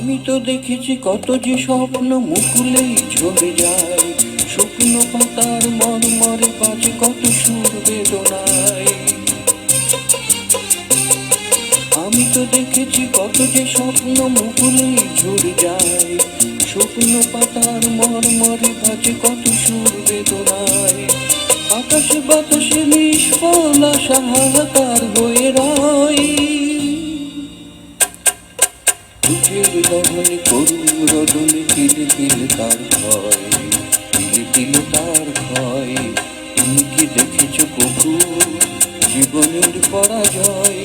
আমি তো দেখেছি কত যে স্বপ্ন মুকুলেই ঝরে যায়। শুকনো পাতার মরমরে বাজে কত সুর বেদনায়। আমি তো দেখেছি কত যে স্বপ্ন মুকুলেই ঝরে যায়। শুকনো পাতার মরমরে বাজে কত সুর বেদনায়। আকাশে বাতাসে নিষ্ফল আশা হাহাকার হয়ে রয়। দুঃখের দহনে করুণ রদনে তিলে তিলে তার ভয়, তিলে তিলে তার ভয়। তুমি কি দেখেছ প্রভু জীবনের পরাজয়,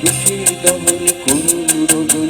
দুঃখের দহনে করুণ রদনে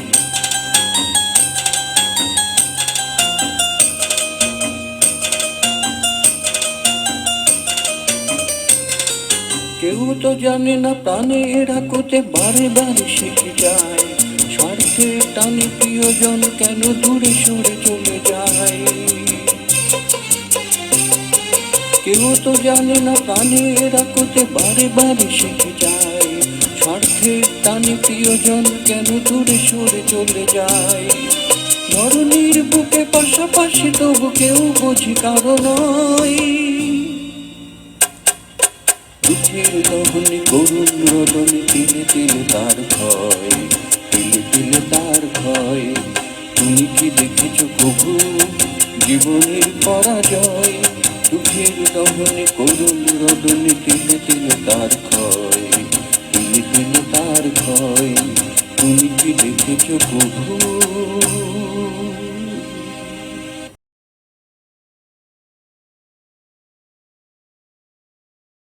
কেউ তো জানে না প্রাণের আকুতে বারে বারে শিখে যায়। স্বার্থে টানে প্রিয়জন কেন দূরে সরে চলে যায়? কেউ তো জানে না প্রাণের আকুতে বারে বারে শিখে যায়। স্বার্থে টানে প্রিয়জন কেন দূরে সরে চলে যায়? ধরনীর বুকে পাশাপাশি তবু কেউ বোঝে কারণ চোখের দহনে করুণ রদনে তিন তিন তার ভয়। তিন তিন তার ভয়। তুমি কি দেখেছ কবু? জীবনের পরাজয়। চোখের দহনে করুণ রদনে তিন তিন তার ক্ষয় তিন তিন তার ক্ষয় তুমি কি দেখেছ কবু?